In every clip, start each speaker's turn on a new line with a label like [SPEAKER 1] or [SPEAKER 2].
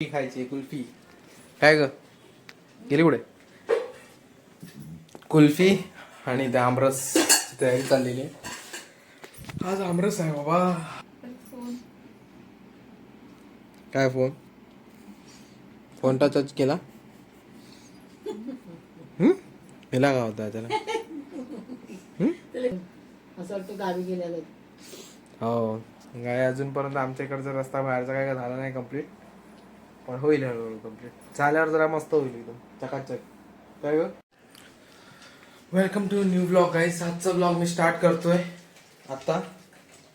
[SPEAKER 1] खायची कुल्फी. काय ग? गेली कुठे? कुल्फी आणि त्या आमरस तयारी चाललेली आहे. आज आमरस आहे बाबा. काय फोन? फोन टच केला? हम्म? केला का होता त्याला? हो? काय अजूनपर्यंत आमच्या इकडचा रस्ता बाहेरचा काय झाला नाही कंप्लीट पण होईल हळूहळू कंप्लीट झाल्यावर जरा मस्त होईल एकदम. चकाचक. काय ग? वेलकम टू न्यू ब्लॉग आहे आजचा ब्लॉग मी स्टार्ट करतोय. आत्ता.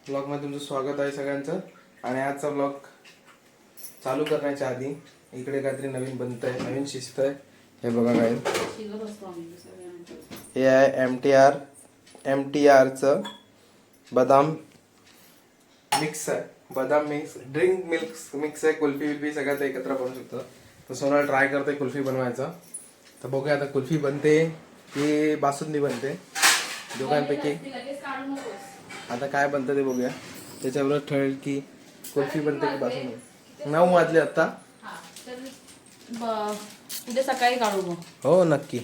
[SPEAKER 1] ब्लॉगमध्ये तुमचं स्वागत आहे सगळ्यांचं. आणि आजचा ब्लॉग चालू करण्याच्या आधी इकडे काहीतरी नवीन बनत आहे नवीन शिस्त आहे हे बघा काय हे आहे M T R M T आरचं बदाम मिक्स आहे बदाम मिक्स ड्रिंक मिल्क मिक्स आहे कुल्फी विल्फी सगळ्यात एकत्र बनवू शकतो. तर सोनाल ट्राय करते कुल्फी बनवायचं. तर बघूया आता कुल्फी बनते की बासुंदी बनते. दोघांपैकी. आता काय बनतं ते बघूया. त्याच्याबरोबर ठरेल की कुल्फी बनते की बासुंदी. नऊ वाजले आता.
[SPEAKER 2] हा तर ब- उद्या सकाळी काढू मग.
[SPEAKER 1] हो नक्की.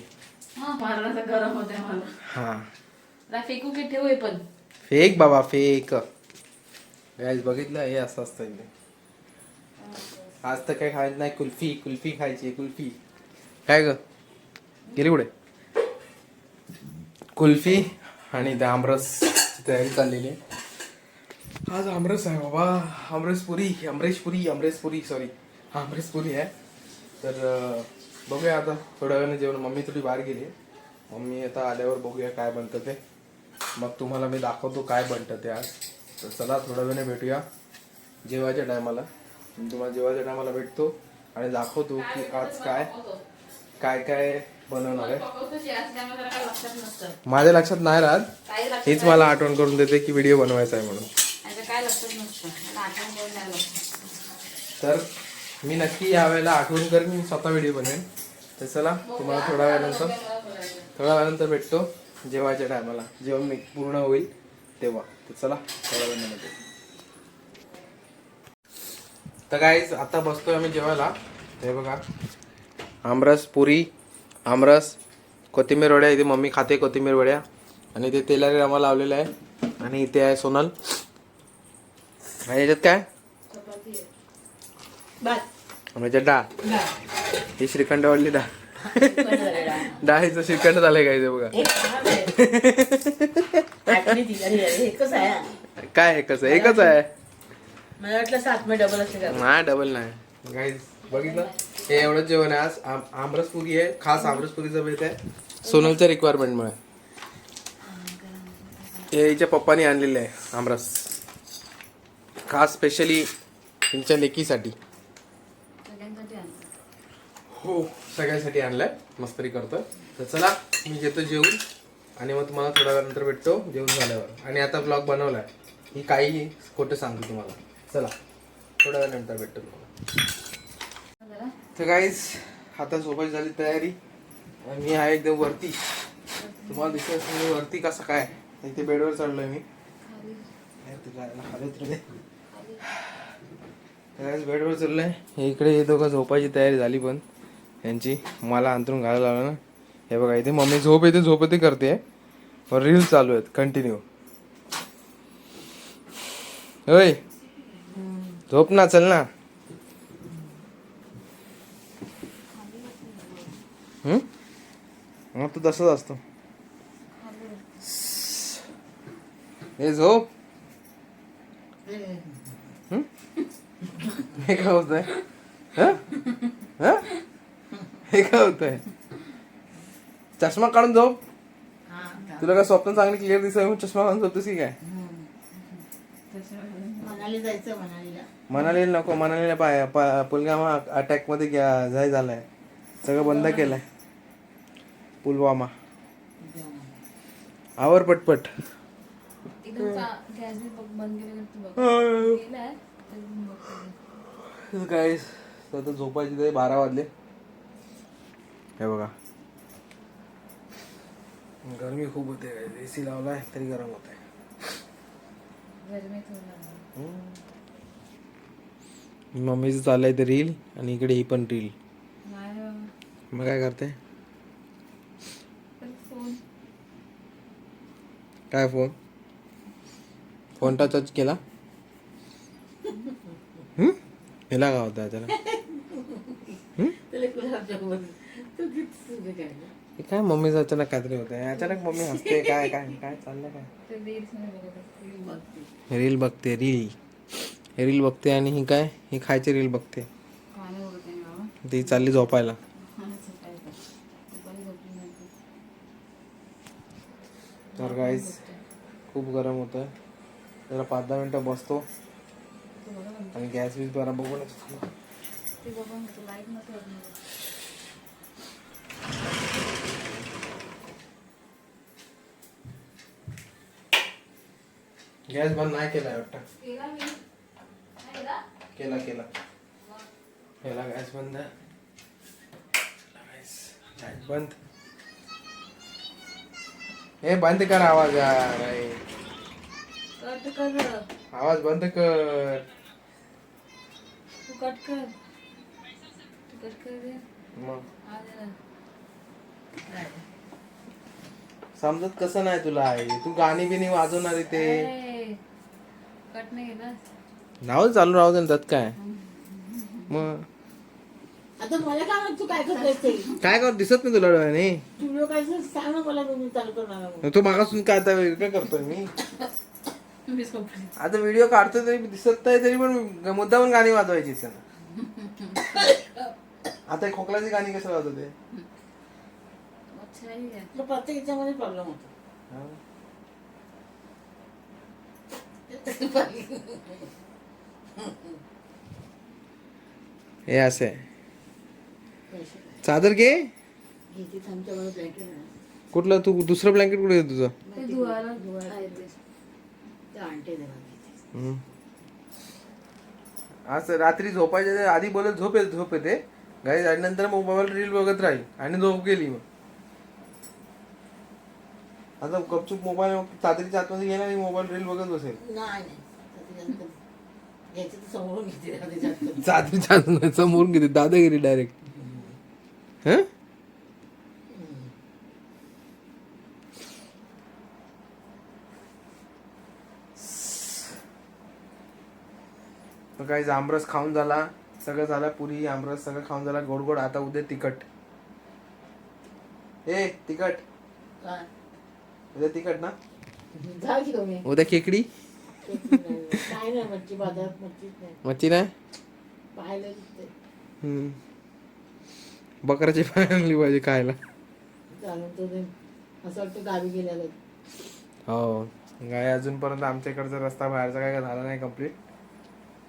[SPEAKER 2] हा गरम होते मला.
[SPEAKER 1] हां.
[SPEAKER 2] फेकू की ठेवू पण?
[SPEAKER 1] फेक बाबा फेक. गाईज बघितलं हे असं असतं इथे आज तर काय खायचं नाही कुल्फी कुल्फी खायची कुल्फी. काय ग? गेली कुठे? कुल्फी आणि ते आमरस तयारी चाललेली आहे. आज आमरस आहे बाबा. आमरस पुरी अमरेश पुरी अमरेश पुरी सॉरी आमरेश पुरी आहे. तर बघूया आता. थोड्या वेळाने जेवण. मम्मी थोडी बाहेर गेली मम्मी आता आल्यावर बघूया काय बनतं ते. मग तुम्हाला मी दाखवतो काय बनतं ते आज. तर चला थोड्या वेळाने भेटूया जेवायच्या टायमाला. तुम्हाला जेवायच्या टायमाला भेटतो आणि दाखवतो की आज काय काय काय बनवणार आहे. माझ्या लक्षात नाही राहत.
[SPEAKER 2] हीच
[SPEAKER 1] हेच मला आठवण करून देते की व्हिडिओ बनवायचा आहे म्हणून. तर मी नक्की यावेळेला आठवण करेन मी स्वतः व्हिडिओ बनवेन. तर चला तुम्हाला थोड्या वेळानंतर थोड्या वेळानंतर भेटतो जेवायच्या टायमाला. जेव्हा मी पूर्ण होईल तेव्हा. तर चला थोड्या भेटू तर गाईज आता बसतोय आम्ही जेवायला. हे बघा. आमरस पुरी आमरस कोथिंबीर वड्या इथे मम्मी खाते कोथिंबीर वड्या. आणि इथे तेलारी रवा लावलेला आहे. आणि इथे आहे सोनल. आणि याच्यात काय? याच्यात डाळ. ही श्रीखंड वाढली डाळ. डाळीचं श्रीखंड झालंय काय ते बघा.
[SPEAKER 2] एकच आहे.
[SPEAKER 1] काय आहे? कसं एकच आहे.
[SPEAKER 2] मला वाटलं सात मे डबल असते का?
[SPEAKER 1] नाही डबल नाही. गाईज बघितलं? हे एवढंच जेवण आहे. आज आम- आमरस पुरी आहे. खास आमरस पुरीचं बेत आहे. सोनलच्या रिक्वायरमेंटमुळे हे हिच्या पप्पानी आणलेलं आहे आमरस. खास स्पेशली तुमच्या लेकीसाठी. हो सगळ्यांसाठी आणलाय. मस्तरी करतोय. तर चला मी घेतो जेवून. आणि मग तुम्हाला थोड्या वेळानंतर भेटतो जेवण झाल्यावर. आणि आता ब्लॉग बनवलाय. ही काही खोटं सांगतो तुम्हाला. चला थोड्या वेळानंतर भेटतो तुम्हाला. तर काहीच आता झोपायची झाली तयारी. मी आहे एकदम वरती. तुम्हाला दिसत असेल मी वरती कसं काय? इथे बेडवर चढलोय मी. तर बेडवर चढलोय. आहे इकडे हे दोघं झोपायची तयारी झाली पण. यांची मला अंतरून घालायला लावलं ना. हे बघा इथे मम्मी झोप येते झोप येते करते पण रील चालू आहेत कंटिन्यू होय झोप ना चल ना हम्म? मग तू तसंच असतो हे झोप हम्म? हे काय होतंय हं? हं? हे काय होतंय चष्मा काढून झोप. तुला काय स्वप्न चांगली क्लिअर दिसत मग चष्मा काढून झोपतोस की काय?
[SPEAKER 2] मनाली जायचं मनालीला.
[SPEAKER 1] मनाली नको मनालीला पाय पा- पुलवामा अटॅकमध्ये जाय झालाय. सगळं बंद केलंय. पुलवामा. आवर पटपट. काय आता झोपायची बारा वाजले. हे बघा. गरमी खूप होते एसी लावलाय तरी गरम होत आहे मम्मीचं चाललंय ते रील आणि इकडे ही पण रील
[SPEAKER 2] बाबा.
[SPEAKER 1] मग काय करते? काय फोन फोन टच केला? हिला का होता त्याला? हे काय मम्मीचं अचानक काहीतरी होतं अचानक मम्मी हसते. काय काय काय चाललं काय.
[SPEAKER 2] रील बघते
[SPEAKER 1] रील बघते. रील बघते आणि ही काय? ही खायची रील बघते. ती चालली झोपायला.
[SPEAKER 2] हा.
[SPEAKER 1] तर. गाईज खूप गरम होतं जरा पाच दहा मिनटं बसतो. आणि गॅस बीस बरा बघून गॅस बंद नाही केला वाटतं.
[SPEAKER 2] केला केला?
[SPEAKER 1] केला. गॅस बंद गॅस बंद. हे बंद कर आवाज आवाज बंद कर.
[SPEAKER 2] तू कट कर. कट
[SPEAKER 1] मग. समजत कसं नाही तुला आहे तू गाणी बिनी वाजवणार ते.
[SPEAKER 2] नाही केला
[SPEAKER 1] नाव चालू राहू दे ना त्यात काय? मग.
[SPEAKER 3] आता मला काय माहीत तू काय
[SPEAKER 1] काय कर दिसत नाही तुला डोळ्याने?
[SPEAKER 3] व्हिडिओ काय सांग ना मला तुम्ही चालू करणार.
[SPEAKER 1] तू मागासून काय आता वेगळं करतोय मी? आता व्हिडिओ काढतोय तरी दिसत नाही तरी पण मुद्दा पण गाणी वाजवायची त्यांना आता हे खोकल्याची गाणी कसं वाजवते
[SPEAKER 2] अच्छा ही आहे.
[SPEAKER 3] तुला प्रत्येक याच्यामध्ये प्रॉब्लेम होतो.
[SPEAKER 1] हा. हे असे
[SPEAKER 3] काय.
[SPEAKER 1] चादर घे
[SPEAKER 3] आहे.
[SPEAKER 1] कुठलं तू दुसरं ब्लँकेट कुठे आहे तुझं
[SPEAKER 2] आहे.
[SPEAKER 1] आज रात्री झोपायच्या आधी बोलत झोप येते झोप येते गाई आणि नंतर मग मोबाईल रील बघत राहील आणि झोप गेली मग आता गपचूप मोबाईल चादरीच्या आतमध्ये गेला आणि मोबाईल रील बघत बसेल.
[SPEAKER 3] नाही नाही. त्याच्यानंतर घ्यायचे तर समोरून घेते त्याच्यात
[SPEAKER 1] चादरीच्या आतमध्ये समोरून घेते दादागिरी डायरेक्ट हं? काही आमरस खाऊन झाला. सगळं झालं पुरी आमरस सगळं खाऊन झाला. गोड गोड आता उद्या तिखट. ए तिखट.
[SPEAKER 3] काय?
[SPEAKER 1] उद्या तिखट ना? उद्या खेकडी?
[SPEAKER 3] काय नाही मच्छी बाजारात मच्छीच नाही.
[SPEAKER 1] मच्छी नाही?
[SPEAKER 3] पाहायला दिसते
[SPEAKER 1] हम्म. बकराची पाय आणली पाहिजे खायला.
[SPEAKER 3] चालून तो ते असं वाटतं गावी गेलेलं
[SPEAKER 1] हो. काय अजूनपर्यंत आमच्या इकडचा रस्ता बाहेरचा काय झाला नाही कंप्लीट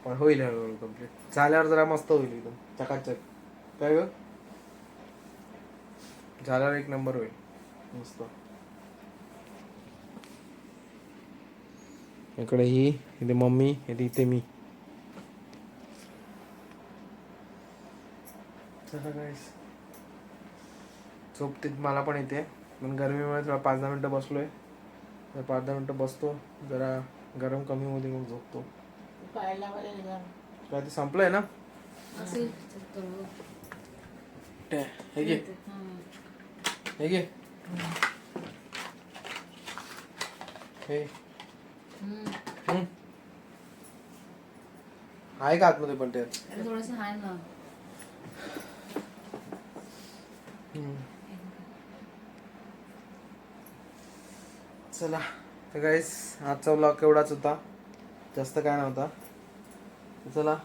[SPEAKER 1] पण होईल हळूहळू कंप्लीट झाल्यावर जरा मस्त होईल एकदम. चकाचक. काय ग? झाल्यावर एक नंबर होईल. मस्त. इकडे ही इथे मम्मी इथे इथे मी. झोप तिथ मला पण येते. पण गरमीमुळे थोडा पाच दहा मिनटं बसलोय. तर पाच दहा मिनटं बसतो. जरा गरम कमी होते मग झोपतो. काय ते संपलंय ना?
[SPEAKER 2] असेल. चक्कर बघ.
[SPEAKER 1] हे घे.
[SPEAKER 2] हे
[SPEAKER 1] घे. हे
[SPEAKER 2] हम्म.
[SPEAKER 1] हम्म. आहे का आतमध्ये पण ते?
[SPEAKER 2] थोडंसं ना.
[SPEAKER 1] चला तर गाईस आजचा ब्लॉग एवढाच होता? जास्त काय नव्हता. चला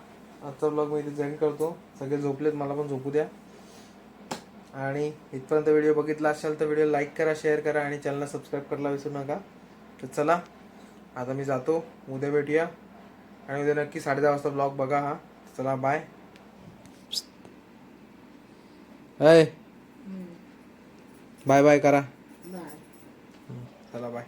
[SPEAKER 1] आजचा ब्लॉग मी इथे जॉईन करतो. सगळे झोपलेत मला पण झोपू द्या. आणि इथपर्यंत व्हिडिओ बघितला असाल तर व्हिडिओ लाईक करा शेअर करा आणि चॅनलला सबस्क्राईब करायला विसरू नका. तर चला आता मी जातो. उद्या भेटूया. आणि उद्या नक्की साडे दहा वाजता ब्लॉग बघा हा. चला बाय बाय बाय करा.
[SPEAKER 3] बाय
[SPEAKER 1] चला बाय